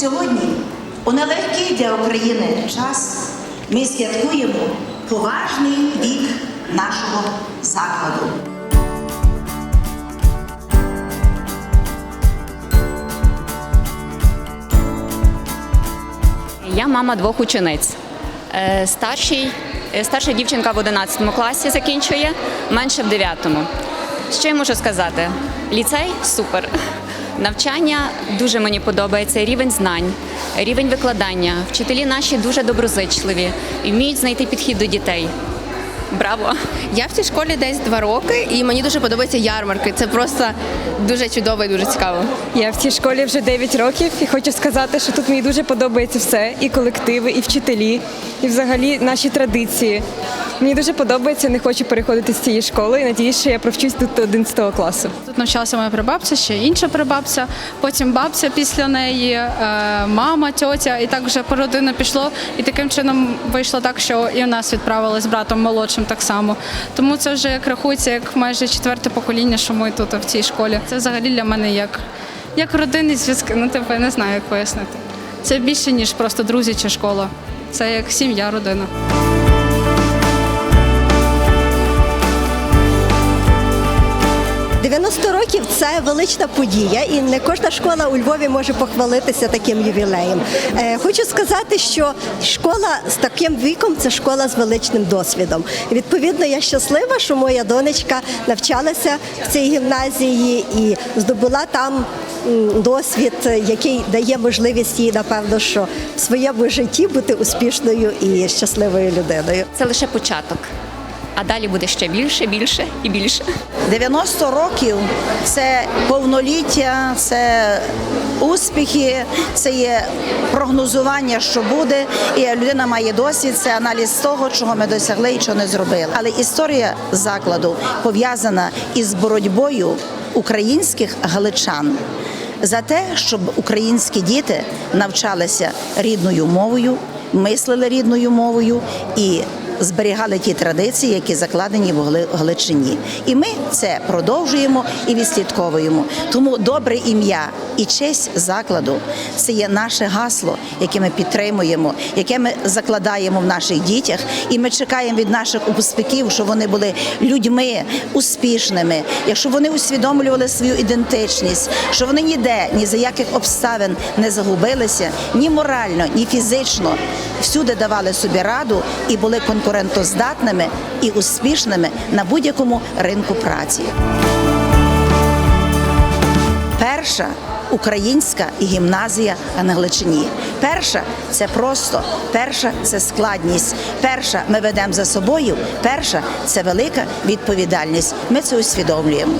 Сьогодні, у нелегкий для України час, ми святкуємо поважний вік нашого закладу. Я мама двох учениць. Е, Старший, е, старша дівчинка в 11 класі закінчує, менше в 9. Що я можу сказати? Ліцей супер. Навчання дуже мені подобається, рівень знань, рівень викладання. Вчителі наші дуже доброзичливі і вміють знайти підхід до дітей. Браво! Я в цій школі десь два роки, і мені дуже подобаються ярмарки. Це просто дуже чудово і дуже цікаво. Я в цій школі вже 9 років і хочу сказати, що тут мені дуже подобається все: і колективи, і вчителі, і взагалі наші традиції. Мені дуже подобається, не хочу переходити з цієї школи і надіюсь, що я провчусь тут до 11 класу. Тут навчалася моя прабабця, ще інша прабабця, потім бабця після неї, е, мама, тьотя, і так вже по родину пішло. І таким чином вийшло так, що і в нас відправили з братом молодшим так само. Тому це вже як рахується, як майже четверте покоління, що ми тут в цій школі. Це взагалі для мене як, як родинні зв'язки. Ну, типу, не знаю, як пояснити. Це більше, ніж просто друзі чи школа. Це як сім'я, родина. – це велична подія, і не кожна школа у Львові може похвалитися таким ювілеєм. Е, Хочу сказати, що школа з таким віком це школа з величним досвідом. Відповідно, я щаслива, що моя донечка навчалася в цій гімназії і здобула там досвід, який дає можливість їй, напевно, що в своєму житті бути успішною і щасливою людиною. Це лише початок. А далі буде ще більше, більше і більше. 90 років це повноліття, це успіхи, це є прогнозування, що буде, і людина має досвід, це аналіз того, чого ми досягли і чого не зробили. Але історія закладу пов'язана із боротьбою українських галичан. За те, щоб українські діти навчалися рідною мовою, мислили рідною мовою і зберігали ті традиції, які закладені в Галичині. І ми це продовжуємо і відслідковуємо. Тому добре ім'я і честь закладу це є наше гасло, яке ми підтримуємо, яке ми закладаємо в наших дітях. І ми чекаємо від наших успіхів, щоб вони були людьми успішними, якщо вони усвідомлювали свою ідентичність, що вони ніде, ні за яких обставин не загубилися, ні морально, ні фізично. Всюди давали собі раду і були конкурентоздатними і успішними на будь-якому ринку праці. Перша українська гімназія на Галичині. Перша це просто, перша це складність. Перша ми ведемо за собою. Перша це велика відповідальність. Ми це усвідомлюємо.